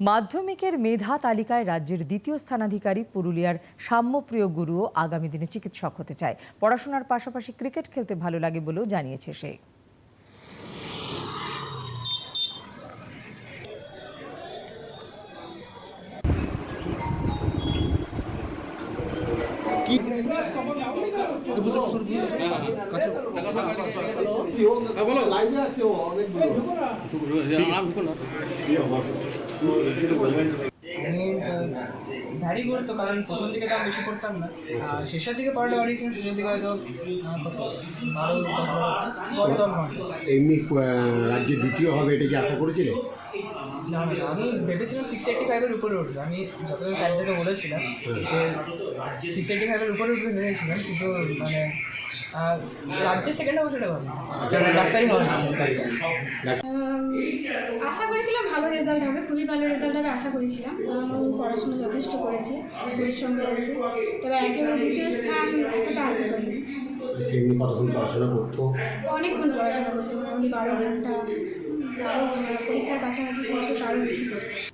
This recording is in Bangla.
মাধ্যমিকের মেধা তালিকায় রাজ্যের দ্বিতীয় স্থানাধিকারী পুরুলিয়ার সাম্যপ্রিয় গুরুও আগামী দিনে চিকিৎসক হতে চায়। পড়াশোনার পাশাপাশি ক্রিকেট খেলতে ভালো লাগে বলেও জানিয়েছে সে। লাইভে আছে অনেকগুলো। আমি ভ্যারি করতো কারণ প্রথম দিকে তো আমি বেশি করতাম না। আর শেষের দিকে পড়লে অনেক শেষের দিকে হয়তো বারো দশ বারো দশ ঘণ্টা এমনি রাজ্যে দ্বিতীয় হবে এটা কি আশা করেছিলে? না না আমি ভেবেছিলাম সিক্স এইটি ফাইভের উপরে উঠবে। আমি যতটা স্যার থেকে বলেছিলাম যে সিক্স এইটি ফাইভের উপরে উঠবে ভেবেছিলাম কিন্তু মানে আহ, রাজ্যের সেকেন্ড হবে সেটা ভাবি ডাক্তারি হওয়ার আশা করেছিলাম ভালো রেজাল্ট হবে খুবই ভালো রেজাল্ট হবে আশা করেছিলাম। কারণ পড়াশোনা যথেষ্ট করেছে পরিশ্রম করেছে। তবে একেবারে দ্বিতীয় স্থান এতটা আশা করিনি। আচ্ছা, এমনি কতক্ষণ পড়াশোনা করতো? অনেকক্ষণ পড়াশোনা করতে মোটামুটি বারো ঘণ্টা পরীক্ষার কাছাকাছি সময় তো আরও বেশি করতো